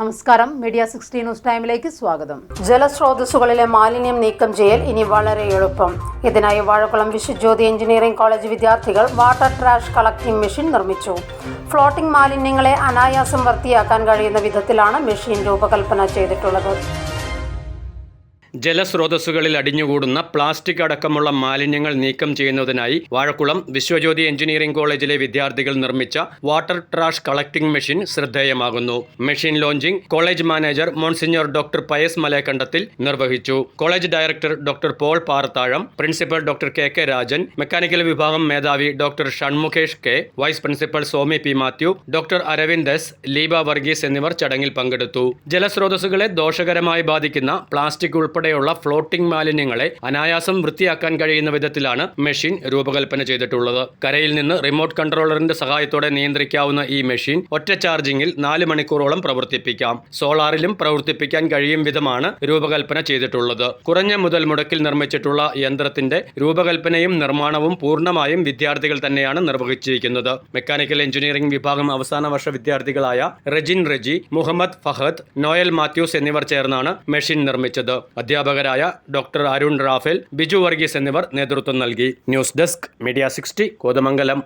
നമസ്കാരം. Media sixty news ടൈമിലേക്ക് സ്വാഗതം. ജലസ്രോതസ്സുകളിലെ മാലിന്യം നീക്കം ചെയ്യൽ ഇനി വളരെ എളുപ്പം. ഇതിനായി വാഴക്കുളം വിശ്വജ്യോതി എഞ്ചിനീയറിംഗ് കോളേജ് വിദ്യാർത്ഥികൾ വാട്ടർ ട്രാഷ് കളക്ടിംഗ് മെഷീൻ നിർമ്മിച്ചു. ഫ്ലോട്ടിംഗ് മാലിന്യങ്ങളെ അനായാസം വൃത്തിയാക്കാൻ കഴിയുന്ന വിധത്തിലാണ് മെഷീൻ രൂപകൽപ്പന ചെയ്തിട്ടുള്ളത്. ജലസ്രോതസ്സുകളിൽ അടിഞ്ഞുകൂടുന്ന പ്ലാസ്റ്റിക് അടക്കമുള്ള മാലിന്യങ്ങൾ നീക്കം ചെയ്യുന്നതിനായി വാഴക്കുളം വിശ്വജ്യോതി എഞ്ചിനീയറിംഗ് കോളേജിലെ വിദ്യാർത്ഥികൾ നിർമ്മിച്ച water trash collecting machine ശ്രദ്ധേയമാകുന്നു. Machine launching college manager monsignor doctor Pius Malayakandathil നിർവഹിച്ചു. College director doctor Paul Parathazham principal doctor K K Rajan mechanical വിഭാഗം മേധാവി doctor Shanmukhesh K vice principal Somi P Mathew doctor Aravind S Leeba Varghese എന്നിവർ ചടങ്ങിൽ പങ്കെടുത്തു. ജലസ്രോതസ്സുകളെ ദോഷകരമായി ബാധിക്കുന്ന plastic ഉൾപ്പെടെയുള്ള floating മാലിന്യങ്ങളെ അനായാസം വൃത്തിയാക്കാൻ കഴിയുന്ന വിധത്തിലാണ് മെഷീൻ രൂപകൽപ്പന ചെയ്തിട്ടുള്ളത്. കരയിൽ നിന്ന് റിമോട്ട് കൺട്രോളറിന്റെ സഹായത്തോടെ നിയന്ത്രിക്കാവുന്ന ഈ മെഷീൻ ഒറ്റ ചാർജിംഗിൽ നാല് മണിക്കൂറോളം പ്രവർത്തിപ്പിക്കാം. സോളാറിലും പ്രവർത്തിപ്പിക്കാൻ കഴിയും വിധമാണ് രൂപകൽപ്പന ചെയ്തിട്ടുള്ളത്. കുറഞ്ഞ മുതൽ മുടക്കിൽ നിർമ്മിച്ചിട്ടുള്ള യന്ത്രത്തിന്റെ രൂപകൽപ്പനയും നിർമ്മാണവും പൂർണമായും വിദ്യാർത്ഥികൾ തന്നെയാണ് നിർവഹിച്ചിരിക്കുന്നത്. മെക്കാനിക്കൽ എഞ്ചിനീയറിംഗ് വിഭാഗം അവസാന വർഷ വിദ്യാർത്ഥികളായ റെജിൻ റെജി മുഹമ്മദ് ഫഹദ് നോയൽ മാത്യൂസ് എന്നിവർ ചേർന്നാണ് മെഷീൻ നിർമ്മിച്ചത്. അധ്യാപകരായ ഡോക്ടർ അരുൺ റാഫേൽ ബിജു വർഗീസ് എന്നിവർ നേതൃത്വം നൽകി. News desk media sixty Kothamangalam.